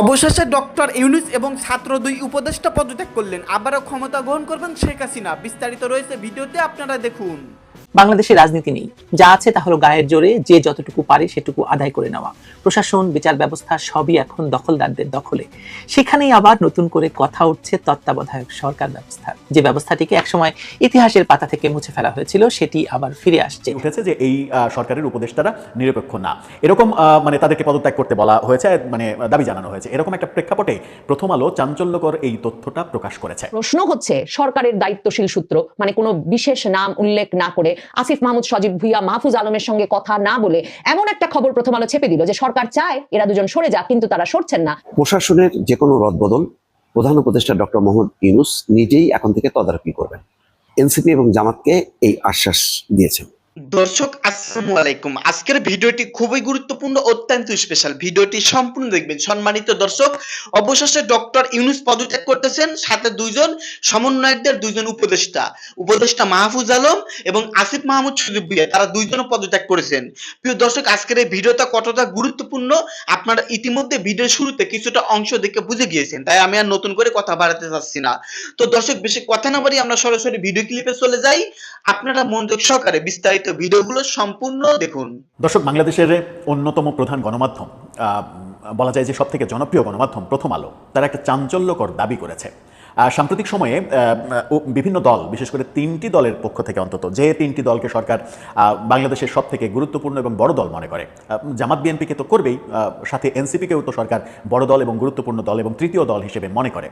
অবশেষে ডক্টর ইউনুস এবং ছাত্র দুই উপদেষ্টা পদত্যাগ করলেন। আবারও ক্ষমতা গ্রহণ করবেন শেখ হাসিনা। বিস্তারিত রয়েছে ভিডিওতে, আপনারা দেখুন। বাংলাদেশে রাজনীতি নেই। যা আছে তা হলো গায়ের জোরে যে যতটুকু পারে সেটুকু আদায় করে নেওয়া। প্রশাসন বিচার ব্যবস্থা সবই এখন দখলদারদের দখলে। সেখানেই আবার নতুন করে কথা উঠছে তত্ত্বাবধায়ক সরকার ব্যবস্থা। যে ব্যবস্থাটিকে একসময় ইতিহাসের পাতা থেকে মুছে ফেলা হয়েছিল সেটি আবার ফিরে আসছে। উঠেছে যে এই আহ, সরকারের উপদেষ্টারা নিরপেক্ষ না। এরকম আহ, মানে তাদেরকে পদত্যাগ করতে বলা হয়েছে মানে দাবি জানানো হয়েছে। এরকম একটা প্রেক্ষাপটে প্রথম আলো চাঞ্চল্যকর এই তথ্যটা প্রকাশ করেছে। প্রশ্ন হচ্ছে সরকারের দায়িত্বশীল সূত্র মানে কোনো বিশেষ নাম উল্লেখ না করে আসিফ মাহমুদ, সজীব ভুইয়া, মাহফুজ আলমের সঙ্গে কথা না বলে এমন একটা খবর প্রথম আলো ছেপে দিল যে সরকার চায় এরা দুজন সরে যাক, কিন্তু তারা সরছেন না। প্রশাসনের যে কোনো রদবদল প্রধান উপদেষ্টা ডক্টর মোহাম্মদ ইউনুস নিজেই এখন থেকে তদারকি করবেন। এনসিপি এবং জামাতকে এই আশ্বাস দিয়েছেন। দর্শক, আসসালামু আলাইকুম। আজকের ভিডিওটি খুবই গুরুত্বপূর্ণ, অত্যন্ত স্পেশাল ভিডিওটি সম্পূর্ণ দেখবেন। সম্মানিত দর্শক, অবশেষে ডক্টর ইউনুস পদত্যাগ করতেছেন, সাথে দুইজন সমন্বয়কদের, দুইজন উপদেষ্টা। উপদেষ্টা মাহফুজ আলম এবং আসিফ মাহমুদ সুদীপ ভুইয়া তারা দুইজনও পদত্যাগ করেছেন। প্রিয় দর্শক, আজকের এই ভিডিওটা কতটা গুরুত্বপূর্ণ, আপনারা ইতিমধ্যে ভিডিওর শুরুতে কিছুটা অংশ দেখে বুঝে গিয়েছেন, তাই আমি আর নতুন করে কথা বাড়াতে চাচ্ছি না। তো দর্শক, বেশি কথা না বাড়ি আমরা সরাসরি ভিডিও ক্লিপে চলে যাই। আপনারা মনোযোগ সহকারে বিস্তারিত ভিডিওগুলো সম্পূর্ণ দেখুন। দর্শক, বাংলাদেশের অন্যতম প্রধান গণমাধ্যম বলা যায় যে সব থেকে জনপ্রিয় গণমাধ্যম প্রথম আলো, তারা একটা চাঞ্চল্যকর দাবি করেছে। সাম্প্রতিক সময়ে বিভিন্ন দল, বিশেষ করে তিনটি দলের পক্ষ থেকে অন্তত, যে তিনটি দলকে সরকার বাংলাদেশের সব থেকে গুরুত্বপূর্ণ এবং বড় দল মনে করে। জামাত বিএনপিকে তো করবেই সাথে এনসিপিকেও তো সরকার বড় দল এবং গুরুত্বপূর্ণ দল এবং তৃতীয় দল হিসেবে মনে করে।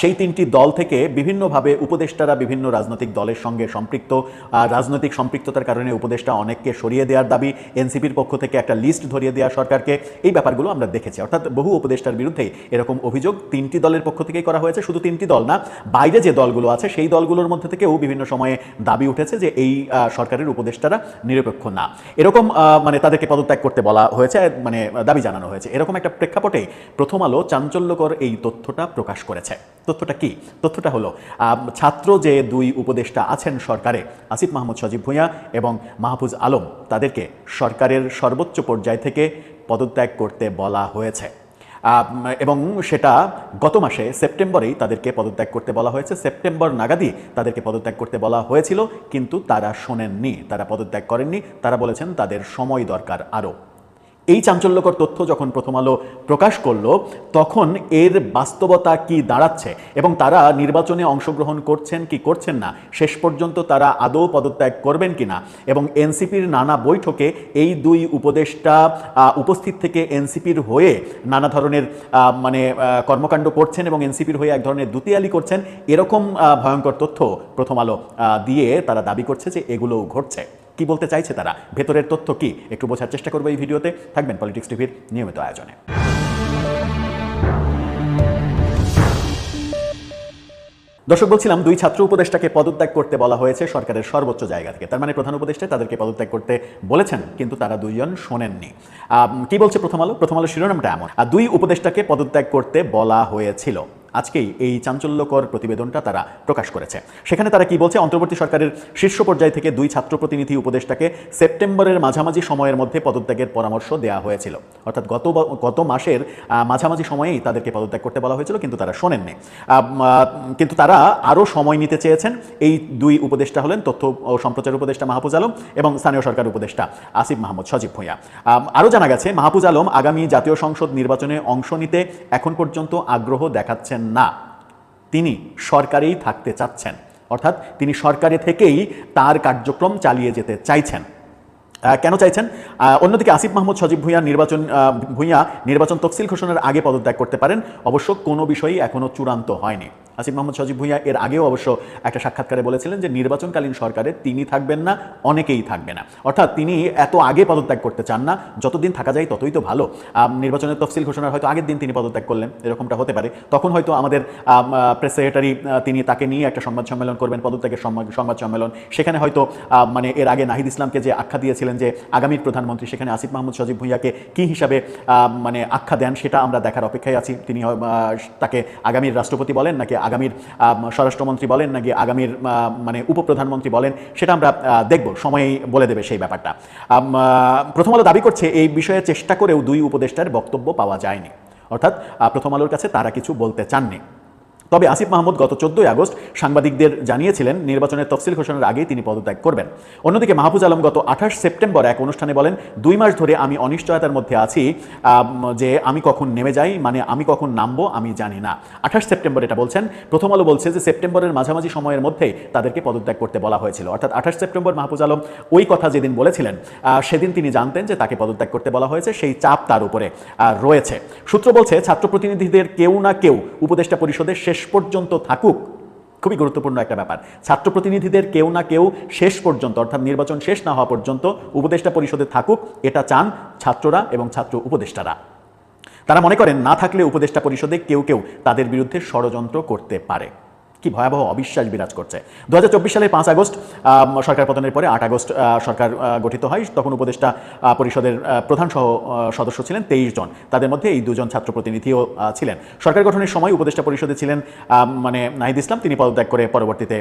সেই তিনটি দল থেকে বিভিন্নভাবে উপদেষ্টারা বিভিন্ন রাজনৈতিক দলের সঙ্গে সম্পৃক্ত রাজনৈতিক সম্পৃক্ততার কারণে উপদেষ্টা অনেককে সরিয়ে দেওয়ার দাবি, এনসিপির পক্ষ থেকে একটা লিস্ট ধরিয়ে দেওয়া সরকারকে, এই ব্যাপারগুলো আমরা দেখেছি। অর্থাৎ বহু উপদেষ্টার বিরুদ্ধেই এরকম অভিযোগ তিনটি দলের পক্ষ থেকেই করা হয়েছে, শুধু তিনটি দল না, বাইরে যে দলগুলো আছে, সেই দলগুলোর মধ্যে থেকেও বিভিন্ন সময়ে দাবি উঠেছে যে এই সরকারের উপদেষ্টারা নিরপেক্ষ না। এরকম মানে তাদেরকে পদত্যাগ করতে বলা হয়েছে মানে দাবি জানানো হয়েছে। এরকম একটা প্রেক্ষাপটে প্রথম আলো চাঞ্চল্যকর এই তথ্যটা প্রকাশ করেছে। তথ্যটা কি? তথ্যটা হলো ছাত্র যে দুই উপদেষ্টা আছেন সরকারে, আসিফ মাহমুদ সজীব ভূঁইয়া এবং মাহফুজ আলম, তাদেরকে সরকারের সর্বোচ্চ পর্যায় থেকে পদত্যাগ করতে বলা হয়েছে। এবং সেটা গত মাসে সেপ্টেম্বরেই তাদেরকে পদত্যাগ করতে বলা হয়েছে। সেপ্টেম্বর নাগাদই তাদেরকে পদত্যাগ করতে বলা হয়েছিল, কিন্তু তারা শোনেননি, তারা পদত্যাগ করেননি। তারা বলেছেন তাদের সময় দরকার আরও। এই চাঞ্চল্যকর তথ্য যখন প্রথম আলো প্রকাশ করল, তখন এর বাস্তবতা কি দাঁড়াচ্ছে এবং তারা নির্বাচনে অংশগ্রহণ করছেন কি করছেন না, শেষ পর্যন্ত তারা আদৌ পদত্যাগ করবেন কিনা এবং এনসিপির নানা বৈঠকে এই দুই উপদেষ্টা উপস্থিত থেকে এনসিপির হয়ে নানা ধরনের মানে কর্মকাণ্ড করছেন এবং এনসিপির হয়ে এক ধরনের দুতিয়ালি করছেন, এরকম ভয়ঙ্কর তথ্য প্রথম আলো দিয়ে তারা দাবি করছে যে এগুলোও ঘটছে। কি বলতে চাইছে তারা? ভেতরের তথ্য কি? একটু বোঝার চেষ্টা করব এই ভিডিওতে। থাকবেন পলিটিক্স টিভির নিয়মিত আয়োজনে। দর্শক, বলছিলাম দুই ছাত্র উপদেষ্টাকে পদত্যাগ করতে বলা হয়েছে সরকারের সর্বোচ্চ জায়গা থেকে। তার মানে প্রধান উপদেষ্টা তাদেরকে পদত্যাগ করতে বলেছেন, কিন্তু তারা দুইজন শোনেননি। কি বলছে প্রথম আলো? প্রথম আলো শিরোনামটা এমন। আর দুই উপদেষ্টাকে পদত্যাগ করতে বলা হয়েছিল। আজকেই এই চাঞ্চল্যকর প্রতিবেদনটা তারা প্রকাশ করেছে। সেখানে তারা কি বলছে? অন্তর্বর্তী সরকারের শীর্ষ পর্যায় থেকে দুই ছাত্র প্রতিনিধি উপদেষ্টাকে সেপ্টেম্বরের মাঝামাঝি সময়ের মধ্যে পদত্যাগের পরামর্শ দেওয়া হয়েছিল। অর্থাৎ গত গত মাসের মাঝামাঝি সময়েই তাদেরকে পদত্যাগ করতে বলা হয়েছিল, কিন্তু তারা শোনেননি। কিন্তু তারা আরও সময় নিতে চেয়েছেন। এই দুই উপদেষ্টা হলেন তথ্য ও সম্প্রচার উপদেষ্টা মাহফুজ আলম এবং স্থানীয় সরকার উপদেষ্টা আসিফ মাহমুদ সজীব ভূঁইয়া। আরও জানা গেছে, মাহফুজ আলম আগামী জাতীয় সংসদ নির্বাচনে অংশ নিতে এখন পর্যন্ত আগ্রহ দেখাচ্ছেন না। তিনি সরকারেই থাকতে চাচ্ছেন। অর্থাৎ তিনি সরকারে থেকেই তার কার্যক্রম চালিয়ে যেতে চাইছেন। কেন চাইছেন? অন্যদিকে আসিফ মাহমুদ, সজীব ভূঁইয়া নির্বাচন ভূঁইয়া নির্বাচন তফসিল ঘোষণার আগে পদত্যাগ করতে পারেন। অবশ্য কোনো বিষয়ই এখনও চূড়ান্ত হয়নি। আসিফ মাহমুদ সজীব ভূঁইয়া এর আগেও অবশ্য একটা সাক্ষাৎকারে বলেছিলেন যে নির্বাচনকালীন সরকারে তিনি থাকবেন না, অনেকেই থাকবে না। অর্থাৎ তিনি এত আগে পদত্যাগ করতে চান না, যতদিন থাকা যায় ততই তো ভালো। নির্বাচনের তফসিল ঘোষণার হয়তো আগের দিন তিনি পদত্যাগ করলেন, এরকমটা হতে পারে। তখন হয়তো আমাদের প্রেস সেক্রেটারি তিনি তাকে নিয়ে একটা সংবাদ সম্মেলন করবেন, পদত্যাগের সংবাদ সম্মেলন। সেখানে হয়তো মানে এর আগে নাহিদ ইসলামকে যে আখ্যা দিয়েছিলেন যে আগামীর প্রধানমন্ত্রী, সেখানে আসিফ মাহমুদ সজীব ভূঁইয়াকে কি হিসাবে মানে আখ্যা দেন, সেটা আমরা দেখার অপেক্ষায় আছি। তিনি তাকে আগামীর রাষ্ট্রপতি বলেন নাকি আগামীর স্বরাষ্ট্রমন্ত্রী বলেন নাকি আগামীর মানে উপপ্রধানমন্ত্রী বলেন, সেটা আমরা দেখব। সময়ই বলে দেবে সেই ব্যাপারটা। প্রথম আলো দাবি করছে এই বিষয়ে চেষ্টা করেও দুই উপদেষ্টার বক্তব্য পাওয়া যায়নি। অর্থাৎ প্রথম আলোর কাছে তারা কিছু বলতে চাননি। তবে আসিফ মাহমুদ গত চোদ্দই আগস্ট সাংবাদিকদের জানিয়েছিলেন, নির্বাচনের তফসিল ঘোষণার আগেই তিনি পদত্যাগ করবেন। অন্যদিকে মাহফুজ আলম গত আঠাশ সেপ্টেম্বর এক অনুষ্ঠানে বলেন, দুই মাস ধরে আমি অনিশ্চয়তার মধ্যে আছি যে আমি কখন নেমে যাই মানে আমি কখন নামবো, আমি জানি না। আঠাশ সেপ্টেম্বর এটা বলছেন, প্রথম আলো বলছে যে সেপ্টেম্বরের মাঝামাঝি সময়ের মধ্যেই তাদেরকে পদত্যাগ করতে বলা হয়েছিল। অর্থাৎ আঠাশ সেপ্টেম্বর মাহফুজ আলম ওই কথা যেদিন বলেছিলেন সেদিন তিনি জানতেন যে তাকে পদত্যাগ করতে বলা হয়েছে, সেই চাপ তার উপরে রয়েছে। সূত্র বলছে, ছাত্র প্রতিনিধিদের কেউ না কেউ উপদেষ্টা পরিষদের শেষ পর্যন্ত থাকুক, খুবই গুরুত্বপূর্ণ একটা ব্যাপার। ছাত্র প্রতিনিধিদের কেউ না কেউ শেষ পর্যন্ত, অর্থাৎ নির্বাচন শেষ না হওয়া পর্যন্ত উপদেষ্টা পরিষদে থাকুক, এটা চান ছাত্ররা এবং ছাত্র উপদেষ্টারা। তারা মনে করেন, না থাকলে উপদেষ্টা পরিষদে কেউ কেউ তাদের বিরুদ্ধে ষড়যন্ত্র করতে পারে। কি ভয়াবহ অবিশ্বাস বিরাজ করছে। দু সালের পাঁচ আগস্ট সরকার পতনের পরে আট আগস্ট সরকার গঠিত হয়। তখন উপদেষ্টা পরিষদের প্রধান সহ সদস্য ছিলেন তেইশ জন। তাদের মধ্যে এই দুজন ছাত্র প্রতিনিধিও ছিলেন। সরকার গঠনের সময় উপদেষ্টা পরিষদে ছিলেন মানে নাহিদ ইসলাম। তিনি পদত্যাগ করে পরবর্তীতে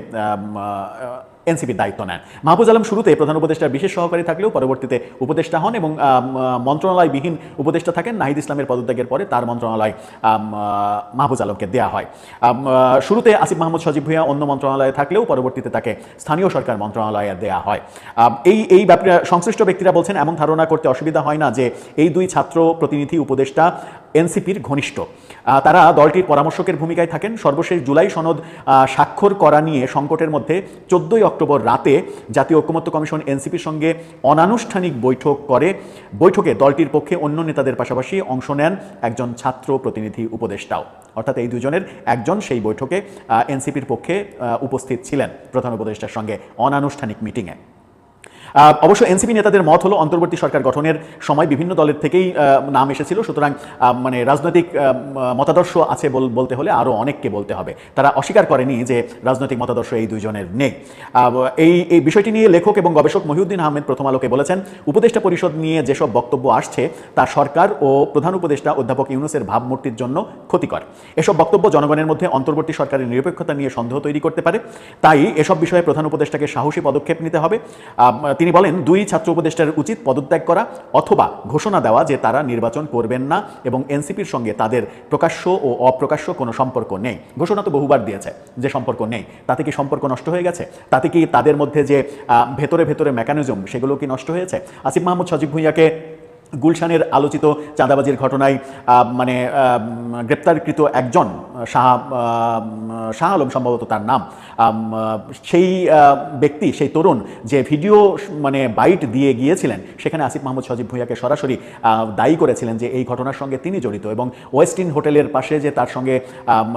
এনসিপির দায়িত্ব নেন। মাহফুজ আলম শুরুতে প্রধান উপদেষ্টার বিশেষ সহকারী থাকলেও পরবর্তীতে উপদেষ্টা হন এবং মন্ত্রণালয়বিহীন উপদেষ্টা থাকেন। নাহিদ ইসলামের পদত্যাগের পরে তার মন্ত্রণালয় মাহফুজ আলমকে দেওয়া হয়। শুরুতে আসিফ মাহমুদ সজীব ভুঁইয়া অন্য মন্ত্রণালয়ে থাকলেও পরবর্তীতে তাকে স্থানীয় সরকার মন্ত্রণালয়ে দেওয়া হয়। এই এই ব্যাপারে সংশ্লিষ্ট ব্যক্তিরা বলছেন, এমন ধারণা করতে অসুবিধা হয় না যে এই দুই ছাত্র প্রতিনিধি উপদেষ্টা এনসিপির ঘনিষ্ঠ। তারা দলটির পরামর্শকের ভূমিকায় থাকেন। সর্বশেষ জুলাই সনদ স্বাক্ষর করা নিয়ে সংকটের মধ্যে চোদ্দই অক্টোবর রাতে জাতীয় ঐক্যমত্য কমিশন এনসিপির সঙ্গে অনানুষ্ঠানিক বৈঠক করে। বৈঠকে দলটির পক্ষে অন্য নেতাদের পাশাপাশি অংশ নেন একজন ছাত্র প্রতিনিধি উপদেষ্টাও। অর্থাৎ এই দুজনের একজন সেই বৈঠকে এনসিপির পক্ষে উপস্থিত ছিলেন প্রধান উপদেষ্টার সঙ্গে অনানুষ্ঠানিক মিটিংয়ে। অবশ্য এনসিপি নেতাদের মত হলো অন্তর্বর্তী সরকার গঠনের সময় বিভিন্ন দলের থেকেই নাম এসেছিল। সুতরাং মানে রাজনৈতিক মতাদর্শ আছে বল- বলতে হলে আরও অনেককে বলতে হবে। তারা অস্বীকার করেনি যে রাজনৈতিক মতাদর্শ এই দুইজনের নেই। এই এই বিষয়টি নিয়ে লেখক এবং গবেষক মহিউদ্দিন আহমেদ প্রথম আলোকে বলেছেন, উপদেষ্টা পরিষদ নিয়ে যেসব বক্তব্য আসছে, তা সরকার ও প্রধান উপদেষ্টা অধ্যাপক ইউনুসের ভাবমূর্তির জন্য ক্ষতিকর। এসব বক্তব্য জনগণের মধ্যে অন্তর্বর্তী সরকারের নিরপেক্ষতা নিয়ে সন্দেহ তৈরি করতে পারে। তাই এসব বিষয়ে প্রধান উপদেষ্টাকে সাহসী পদক্ষেপ নিতে হবে। তিনি বলেন, দুই ছাত্র উপদেষ্টার উচিত পদত্যাগ করা অথবা ঘোষণা দেওয়া যে তারা নির্বাচন করবেন না এবং এনসিপির সঙ্গে তাদের প্রকাশ্য ও অপ্রকাশ্য কোনো সম্পর্ক নেই। ঘোষণা তো বহুবার দিয়েছে যে সম্পর্ক নেই। তাতে কি সম্পর্ক নষ্ট হয়ে গেছে? তাতে কি তাদের মধ্যে যে ভেতরে ভেতরে মেকানিজম সেগুলো কি নষ্ট হয়েছে? আসিফ মাহমুদ সজীব ভুঁইয়াকে গুলশানের আলোচিত চাঁদাবাজির ঘটনায় মানে গ্রেপ্তারকৃত একজন শাহ শাহ আলম সম্ভবত তার নাম সেই ব্যক্তি, সেই তরুণ যে ভিডিও মানে বাইট দিয়ে গিয়েছিলেন, সেখানে আসিফ মাহমুদ সজীব ভুঁইয়াকে সরাসরি দায়ী করেছিলেন যে এই ঘটনার সঙ্গে তিনি জড়িত এবং ওয়েস্টিন হোটেলের পাশে যে তার সঙ্গে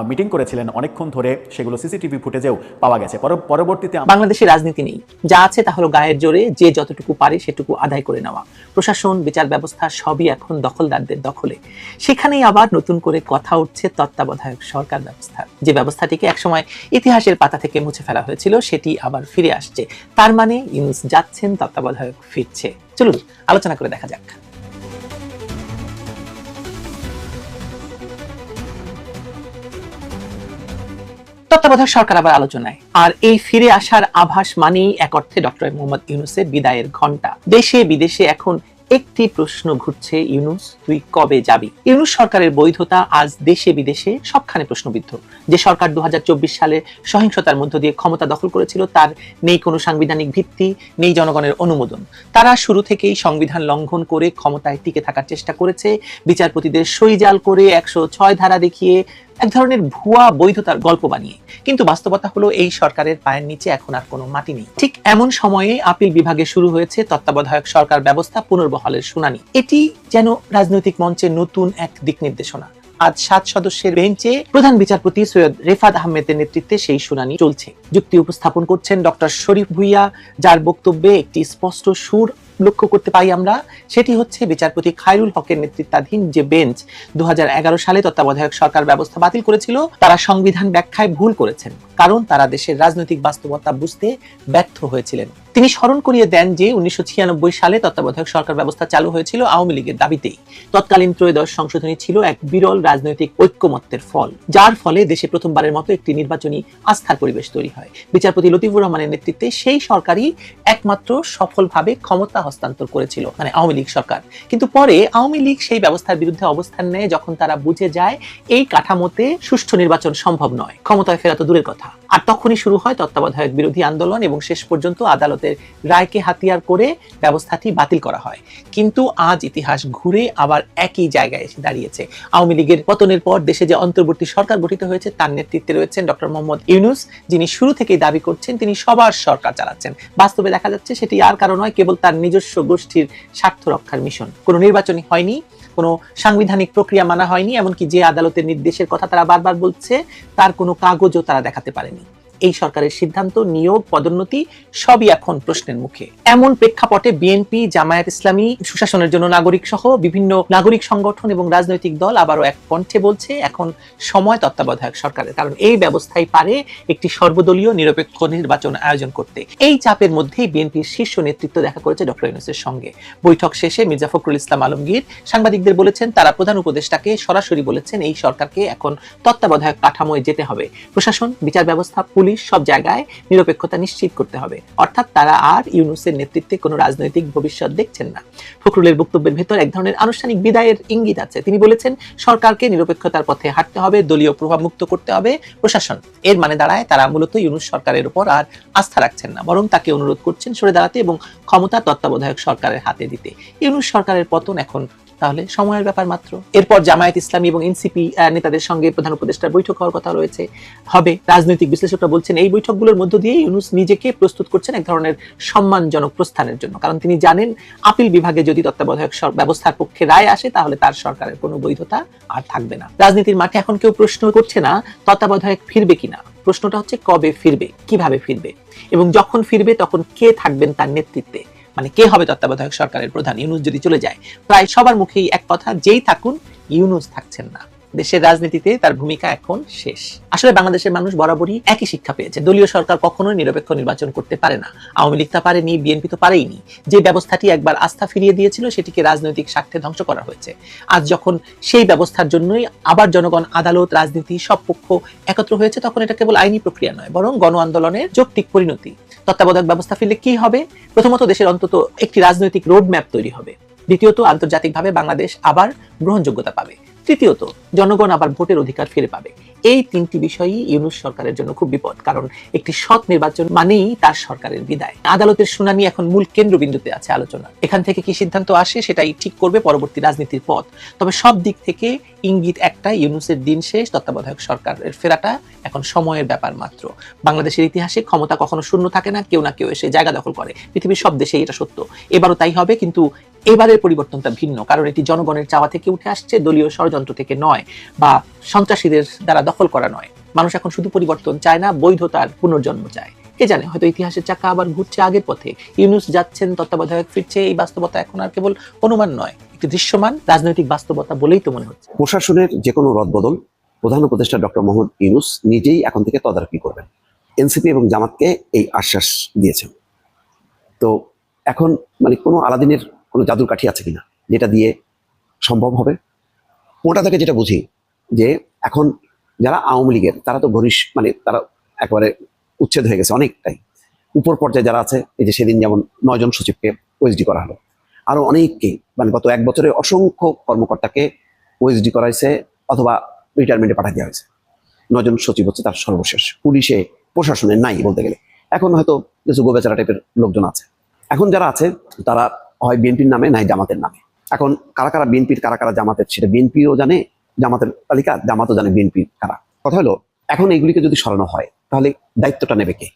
মিটিং করেছিলেন, অনেকক্ষণ ধরে সেগুলো সিসিটিভি ফুটেজেও পাওয়া গেছে। পর- পরবর্তীতে বাংলাদেশের রাজনীতি নেই। যা আছে তা হলো গায়ের জোরে, যে যতটুকু পারে সেটুকু আদায় করে নেওয়া। প্রশাসন, বিচার ব্যবস্থা সবই এখন দখলদারদের দখলে। সেখানেই আবার নতুন করে কথা উঠছে তত্ত্বাবধায়ক সরকার ব্যবস্থা। যে ব্যবস্থাটিকে একসময় ইতিহাসের পাতা থেকে মুছে ফেলা হয়েছিল, সেটি আবার ফিরে আসছে। তার মানে ইউনুস যাচ্ছেন, তত্ত্বাবধায়ক ফিরছে। চলুন, আলোচনা করে দেখা যাক। তত্ত্বাবধায়ক সরকার আবার আলোচনায়। আর এই ফিরে আসার আভাস মানেই এক অর্থে ডক্টর মোহাম্মদ ইউনুসের বিদায়ের ঘণ্টা দেশে বিদেশে এখন একটি প্রশ্ন ঘুরছে, ইউনুস, তুই কবে যাবি? ইউনুস সরকারের বৈধতা আজ দেশে বিদেশে সবখানে প্রশ্নবিদ্ধ। যে সরকার দুহাজার চব্বিশ সালে সহিংসতার মধ্য দিয়ে ক্ষমতা দখল করেছিল, তার নেই কোনো সাংবিধানিক ভিত্তি, নেই জনগণের অনুমোদন। তারা শুরু থেকেই সংবিধান লঙ্ঘন করে ক্ষমতায় টিকে থাকার চেষ্টা করেছে। বিচারপতিদের সইজাল করে একশো ছয় ধারা দেখিয়ে এক ধরনের ভুয়া বৈধতার গল্প বানিয়ে। কিন্তু বাস্তবতা হলো এই সরকারের পায়ের নিচে এখন আর কোনো মাটি নেই। ঠিক এমন সময়ে আপিল বিভাগে শুরু হয়েছে তত্ত্বাবধায়ক সরকার ব্যবস্থা পুনর্বহালের শুনানি। এটি যেন রাজনৈতিক মঞ্চে নতুন এক দিক নির্দেশনা। আজ সাত সদস্যের বেঞ্চে প্রধান বিচারপতি সৈয়দ রেফাত আহমেদের নেতৃত্বে সেই শুনানি চলছে। যুক্তি উপস্থাপন করছেন ডক্টর শরীফ ভুইয়া, যার বক্তব্যে একটি স্পষ্ট সুর লক্ষ্য করতে পাই আমরা, সেটি হচ্ছে বিচারপতি খায়রুল হকের নেতৃত্বাধীন যে বেঞ্চ দু সালে তত্ত্বাবধায়ক সরকার ব্যবস্থা বাতিল করেছিল, তারা সংবিধান ব্যাখ্যায় ভুল করেছেন, কারণ তারা দেশের রাজনৈতিক বাস্তবতা বুঝতে ব্যর্থ হয়েছিলেন। তিনি স্মরণ করিয়ে দেন যে উনিশশো সালে তত্ত্বাবধায়ক সরকার ব্যবস্থা চালু হয়েছিল আওয়ামী লীগের দাবিতেই। তৎকালীন ত্রয়োদশ সংশোধনী ছিল এক বিরল রাজনৈতিক ঐক্যমত্যের ফল, যার ফলে দেশে প্রথমবারের মতো একটি নির্বাচনী আস্থার পরিবেশ তৈরি হয়। বিচারপতি লতিফুর রহমানের নেতৃত্বে সেই সরকারই একমাত্র সফলভাবে ক্ষমতা হস্তান্তর করেছিল মানে আওয়ামী লীগ সরকার। কিন্তু পরে আওয়ামী লীগ সেই ব্যবস্থার বিরুদ্ধে অবস্থান নেয় যখন তারা বুঝে যায় এই কাঠামোতে সুষ্ঠু নির্বাচন সম্ভব নয়। ক্ষমতায় ফেরা তো দূরের কথা। আর তখনই শুরু হয় তত্ত্বাবধায়ক বিরোধী আন্দোলন এবং শেষ পর্যন্ত আদালতের রায়কে হাতিয়ার করে ব্যবস্থাটি বাতিল করা হয়। কিন্তু আজ ইতিহাস ঘুরে আবার একই জায়গায় এসে দাঁড়িয়েছে। আওয়ামী লীগের পতনের পর দেশে যে অন্তর্বর্তী সরকার গঠিত হয়েছে তার নেতৃত্বে রয়েছেন ডক্টর মোহাম্মদ ইউনুস, যিনি শুরু থেকেই দাবি করছেন তিনি সবার সরকার চালাচ্ছেন। বাস্তবে দেখা যাচ্ছে সেটি আর কারণ নয়, কেবল তার নিজস্ব গোষ্ঠীর স্বার্থ রক্ষার মিশন। কোনো নির্বাচনী হয়নি। কোনো সাংবিধানিক প্রক্রিয়া মানা হয়নি, এমনকি যে আদালতের নির্দেশের কথা তারা বারবার বলছে, তার কোনো কাগজও তারা দেখাতে পারেনি। এই সরকারের সিদ্ধান্ত, নিয়োগ, পদোন্নতি সবই এখন প্রশ্নের মুখে। এমন প্রেক্ষাপটে বিএনপি জামায়াত ইসলামী, সুশাসনের জন্য নাগরিক সহ বিভিন্ন নাগরিক সংগঠন এবং রাজনৈতিক দল আবারও এক কণ্ঠে বলছে, এখন সময় তত্ত্বাবধায়ক সরকারের, কারণ এই ব্যবস্থাই পারে একটি সর্বদলীয় নিরপেক্ষ নির্বাচন আয়োজন করতে। এই চাপের মধ্যেই বিএনপির শীর্ষ নেতৃত্ব দেখা করেছে ডক্টর ইউনুসের সঙ্গে। বৈঠক শেষে মির্জা ফখরুল ইসলাম আলমগীর সাংবাদিকদের বলেছেন, তারা প্রধান উপদেষ্টাকে সরাসরি বলেছেন, এই সরকারকে এখন তত্ত্বাবধায়ক কাঠামোয় যেতে হবে। প্রশাসন, বিচার ব্যবস্থা, পুলিশ সব জায়গায় নিরপেক্ষতা নিশ্চিত করতে হবে। অর্থাৎ তারা আর ইউনুসের নেতৃত্বে কোনো রাজনৈতিক ভবিষ্যৎ দেখছেন না। ফখরুলের বক্তব্যের ভেতর এক ধরনের আনুষ্ঠানিক বিদায়ের ইঙ্গিত আছে। তিনি বলেছেন, সরকারকে নিরপেক্ষতার পথে হাঁটতে হবে, দলীয় প্রভাব মুক্ত করতে হবে, প্রশাসন। এর মানে দাঁড়ায় তারা মূলত ইউনুস সরকারের উপর আর আস্থা রাখছেন না, বরং তাকে অনুরোধ করছেন সরে দাঁড়াতে এবং ক্ষমতা তত্ত্বাবধায়ক সরকারের হাতে দিতে। ইউনুস সরকারের পতন এখন তাহলে সময়ের ব্যাপার মাত্র। এরপর জামায়াত ইসলামী এবং এনসিপি নেতাদের সঙ্গে প্রধান উপদেষ্টার বৈঠক হওয়ার কথা রয়েছে। হবে, রাজনৈতিক বিশ্লেষকরা বলছেন, এই বৈঠকগুলোর মধ্য দিয়ে ইউনুস নিজেকে প্রস্তুত করছেন এক ধরনের সম্মানজনক প্রস্থানের জন্য। কারণ তিনি জানেন, আপিল বিভাগে যদি তত্ত্বাবধায়ক ব্যবস্থার পক্ষে রায় আসে, তাহলে তার সরকারের কোনো বৈধতা আর থাকবে না। রাজনীতির মাঠে এখন কেউ প্রশ্ন করছে না, তত্ত্বাবধায়ক ফিরবে কিনা। প্রশ্নটা হচ্ছে, কবে ফিরবে, কীভাবে ফিরবে? এবং যখন ফিরবে, তখন কে থাকবেন তার নেতৃত্বে? মানে কে হবে তত্ত্বাবধায়ক সরকারের প্রধান ইউনুস যদি চলে যায়? প্রায় সবার মুখেই এক কথা, যেই থাকুন, ইউনুস থাকছেন না। দেশের রাজনীতিতে তার ভূমিকা এখন শেষ। আসলে বাংলাদেশের মানুষ বরাবরই একই শিক্ষা পেয়েছে। দলীয় সরকার কখনোই নিরপেক্ষ নির্বাচন করতে পারে না। আওয়ামী লীগ তা পারেনি, বিএনপি তো পারেইনি। যে ব্যবস্থাটি একবার আস্থা ফিরিয়ে দিয়েছিল, সেটিকে রাজনৈতিক স্বার্থে ধ্বংস করা হয়েছে। আজ যখন সেই ব্যবস্থার জন্যই আবার জনগণ, আদালত, রাজনীতি সব পক্ষ একত্র হয়েছে, তখন এটা কেবল আইনি প্রক্রিয়া নয়, বরং গণ আন্দোলনের যৌক্তিক পরিণতি। তত্ত্বাবধায়ক ব্যবস্থা ফিরলে কি হবে? প্রথমত দেশের অন্তত একটি রাজনৈতিক রোড ম্যাপ তৈরি হবে। দ্বিতীয়ত, আন্তর্জাতিকভাবে বাংলাদেশ আবার গ্রহণযোগ্যতা পাবে। তৃতীয়ত জনগণ আবার ভোটের অধিকার ফিরে পাবে। এই তিনটি বিষয়ই ইউনুস সরকারের জন্য খুব বিপদ, কারণ একটি সৎ নির্বাচন মানেই তার সরকারের বিদায়। আদালতের শুনানি এখন মূল কেন্দ্রবিন্দুতে আছে আলোচনা এখান থেকে কি সিদ্ধান্ত আসে সেটাই ঠিক করবে পরবর্তী রাজনীতির পথ। তবে সব দিক থেকে ইঙ্গিত একটা ইউনুসের দিন শেষ, তত্ত্বাবধায়ক সরকারের ফেরাটা এখন সময়ের ব্যাপার মাত্র। বাংলাদেশের ইতিহাসে ক্ষমতা কখনো শূন্য থাকে না, কেউ না কেউ এসে জায়গা দখল করে। পৃথিবীর সব দেশেই এটা সত্য। এবারও তাই হবে, কিন্তু এবারের পরিবর্তনটা ভিন্ন, কারণ এটি জনগণের চাওয়া থেকে উঠে আসছে, দলীয় ষড়যন্ত্র থেকে নয়, বা সন্ত্রাসীদের দ্বারা দখল করা নয়। মানুষ এখন শুধু পরিবর্তন চায় না, বৈধতার পুনর্জন্ম চায়। কে জানে, হয়তো ইতিহাসের চাকা আবার ঘুরছে আগের পথে। ইউনুস যাচ্ছেন, তত্ত্বাবধায়ক ফিরছে, এই বাস্তবতা এখন আর কেবল অনুমান নয়, একটি দৃশ্যমান রাজনৈতিক বাস্তবতা বলেই তো মনে হচ্ছে। প্রশাসনের যে কোনো রদবদল, প্রধান উপদেষ্টা ডক্টর মোহাম্মদ ইউনুস নিজেই এখন থেকে তদারকি করবেন। এনসিপি এবং জামাতকে এই আশ্বাস দিয়েছেন। তো এখন মানে কোনো আলাদিনের কোনো জাদুর কাঠি আছে কিনা, যেটা দিয়ে সম্ভব হবে? মোটা থেকে যেটা বুঝি, যে এখন যারা আওয়ামী লীগের, তারা তো ঘনিষ্ঠ মানে তারা একেবারে উচ্ছেদ হয়ে গেছে অনেকটাই। উপর পর্যায়ে যারা আছে, এই যে সেদিন যেমন নয়জন সচিবকে ওএসডি করা হলো, আরও অনেককে মানে গত এক বছরে অসংখ্য কর্মকর্তাকে ওএসডি করা হয়েছে অথবা রিটায়ারমেন্টে পাঠিয়ে দেওয়া হয়েছে। নজন সচিব হচ্ছে তার সর্বশেষ, পুলিশে, প্রশাসনে নাই বলতে গেলে। এখন হয়তো কিছু গোবেচারা টাইপের লোকজন আছে। এখন যারা আছে, তারা হয় বিএনপির নামে, নাই জামাতের নামে। এখন কারা কারা বিএনপির, কারা কারা জামাতের, সেটা বিএনপিও জানে জামাতের তালিকা, জামাতও জানে বিএনপি কারা। কথা হলো, এখন এইগুলিকে যদি সরানো হয়, তাহলে দায়িত্বটা নেবে কে?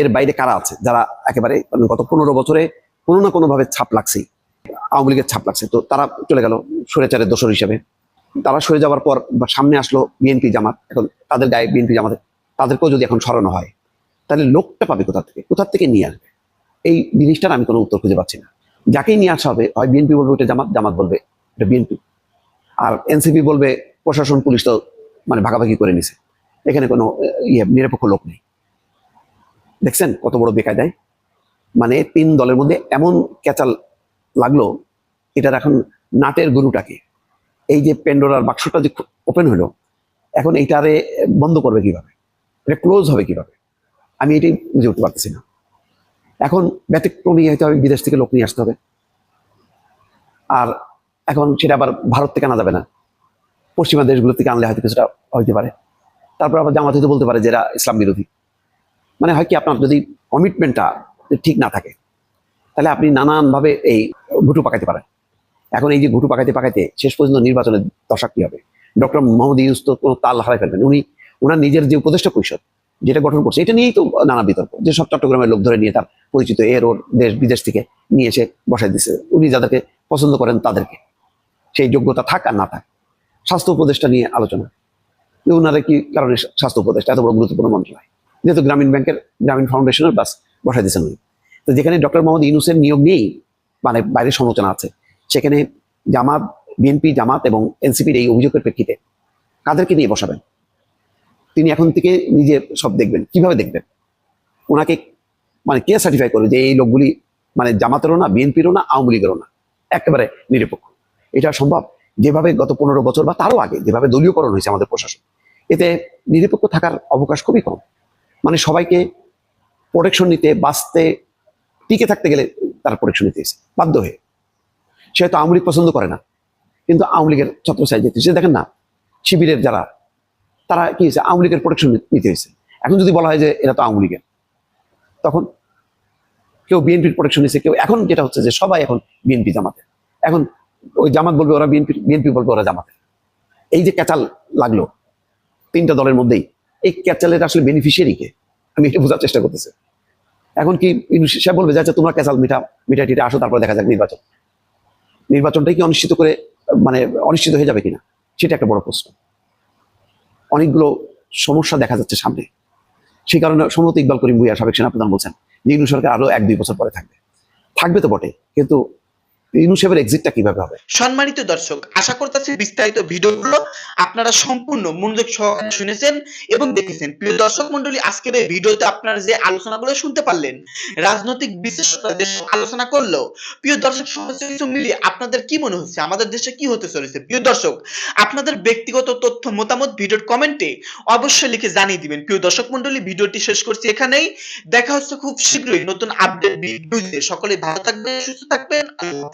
এর বাইরে কারা আছে? যারা একেবারে গত পনেরো বছরে কোনো না কোনো ভাবে ছাপ লাগছেই। আওয়ামী লীগের ছাপ লাগছে। তো তারা চলে গেল সরেচারের দোষর হিসেবে। তারা সরে যাওয়ার পর বা সামনে আসলো বিএনপি জামাত। এখন তাদের গায়ে বিএনপি জামাতে তাদেরকেও যদি এখন সরানো হয়, তাহলে লোকটা পাবে কোথা থেকে? কোথা থেকে নিয়ে আসবে? এই জিনিসটার আমি কোনো উত্তর খুঁজে পাচ্ছি না। যাকেই নিয়ে আসা হবে, হয় বিএনপি বলবে ওটা জামাত জামাত বলবে এটা বিএনপি। আর এনসিপি বলবে, প্রশাসন, পুলিশ তো মানে ভাগাভাগি করে নিছে। এখানে কোনো ইয়ে নিরপেক্ষ লোক নেই। দেখছেন কত বড় বেকায়দায়? মানে তিন দলের মধ্যে এমন ক্যাচাল লাগল, এটার এখন নাটের গুরুটাকে। এই যে পেন্ডোরার বাক্সটা যে ওপেন হলো, এখন এইটারে বন্ধ করবে কীভাবে? এটা ক্লোজ হবে কীভাবে? আমি এটাই বুঝে উঠতে পারতেছি না। এখন ব্যতিক্রমী হয়তো হবে বিদেশ থেকে লোক নিয়ে আসতে হবে। আর এখন সেটা আবার ভারত থেকে আনা যাবে না। পশ্চিমা দেশগুলো থেকে আনলে হয়তো কিছুটা হইতে পারে। তারপর আবার জামাত হয়তো বলতে পারে যে এরা ইসলাম বিরোধী। মানে হয় কি, আপনার যদি কমিটমেন্টটা ঠিক না থাকে, তাহলে আপনি নানানভাবে এই ঘুটু পাকাইতে পারেন। এখন এই যে ঘুটু পাকাইতে পাকাইতে শেষ পর্যন্ত নির্বাচনের দশা কি হবে? ডক্টর মোহাম্মদ ইউস তো কোনো তাল হারাই ফেলবেন। উনি ওনার নিজের যে উপদেষ্টা পরিষদ, যেটা গঠন করছে, এটা নিয়েই তো নানা বিতর্ক। যে সব চট্টগ্রামের লোক ধরে নিয়ে তার পরিচিত এর ওর দেশ বিদেশ থেকে নিয়ে এসে বসাই দিচ্ছে উনি যাদেরকে পছন্দ করেন তাদেরকে। সেই যোগ্যতা থাক আর না থাক। স্বাস্থ্য উপদেষ্টা নিয়ে আলোচনা। ওনারা কি কারণে স্বাস্থ্য উপদেষ্টা এত বড় গুরুত্বপূর্ণ মন্ত্রণালয়? যেহেতু গ্রামীণ ব্যাংকের, গ্রামীণ ফাউন্ডেশনের বাস বসাই দিয়েছেন উনি। তো যেখানে ডক্টর মোহাম্মদ ইউনুসের নিয়োগ নেই মানে বাইরে সমালোচনা আছে, সেখানে জামাত, বিএনপি, জামাত এবং এনসিপির এই অভিযোগের প্রেক্ষিতে কাদেরকে নিয়ে বসাবেন? তিনি এখন থেকে নিজে সব দেখবেন। কীভাবে দেখবেন? ওনাকে মানে কে সার্টিফাই করবে যে এই লোকগুলি মানে জামাতেরও না, বিএনপিরও না, আওয়ামী লীগেরও না? একেবারে নিরপেক্ষ। এটা সম্ভব। যেভাবে গত পনেরো বছর বা তারও আগে যেভাবে দলীয়করণ হয়েছে আমাদের প্রশাসন, এতে নিরপেক্ষ থাকার অবকাশ খুবই কম। মানে সবাইকে প্রোটেকশন নিতে, বাঁচতে, টিকে থাকতে গেলে তারা প্রোটেকশন নিতে এসে বাধ্য হয়ে। সে হয়তো আওয়ামী লীগ পছন্দ করে না, কিন্তু আওয়ামী লীগের ছত্রছায় যেতে সে দেখেন না, শিবিরের যারা, তারা কি হয়েছে? আওয়ামী লীগের প্রোটেকশন নিতে হয়েছে এখন যদি বলা হয় যে এরা তো আওয়ামী লীগের, তখন কেউ বিএনপির প্রোটেকশন নিচ্ছে কেউ এখন যেটা হচ্ছে যে সবাই এখন বিএনপি জামাতে এখন ওই জামাত বলবে, ওরা বিএনপি বিএনপি বলবে, ওরা জামাতে। এই যে ক্যাচাল লাগল, তিনটা দলের মধ্যেই, এই ক্যাচালের আসলে বেনিফিশিয়ারি কে? আমি এটা বোঝার চেষ্টা করতেছি। এখন কি সে বলবে যে আচ্ছা তোমরা ক্যাচাল মিটা মিটা টিটা আসো, তারপরে দেখা যাক নির্বাচন। নির্বাচনটাই কি অনিশ্চিত করে মানে অনিশ্চিত হয়ে যাবে কিনা? সেটা একটা বড় প্রশ্ন। অনেকগুলো সমস্যা দেখা যাচ্ছে সামনে। সেই কারণে সম্ভবত ইকবাল করিম ভুইয়া সাবেক সেনাপ্রধান বলছেন ইউনূস সরকার আরও এক দুই বছর পরে থাকবে। থাকবে তো বটে কিন্তু এক্সিটটা কীভাবে হবে? সম্মানিত দর্শক, আশা করতেছি বিস্তারিত ভিডিওগুলো আপনারা সম্পূর্ণ মনোযোগ সহকারে শুনেছেন এবং দেখেছেন। প্রিয় দর্শক মন্ডলী আজকের এই ভিডিওতে আপনারা যে আলোচনাগুলো শুনতে পারলেন, রাজনৈতিক বিশেষতা আলোচনা করল, প্রিয় দর্শক সমস্ত কিছু মিলিয়ে আপনাদের কি মনে হচ্ছে? আমাদের দেশে কি হতে চলেছে? প্রিয় দর্শক, আপনাদের ব্যক্তিগত তথ্য, মতামত, ভিডিওর কমেন্টে অবশ্যই লিখে জানিয়ে দিবেন। প্রিয় দর্শক মন্ডলী ভিডিওটি শেষ করছি এখানেই। দেখা হচ্ছে খুব শীঘ্রই নতুন আপডেট সকলে ভালো থাকবেন, সুস্থ থাকবেন। আল্লাহ।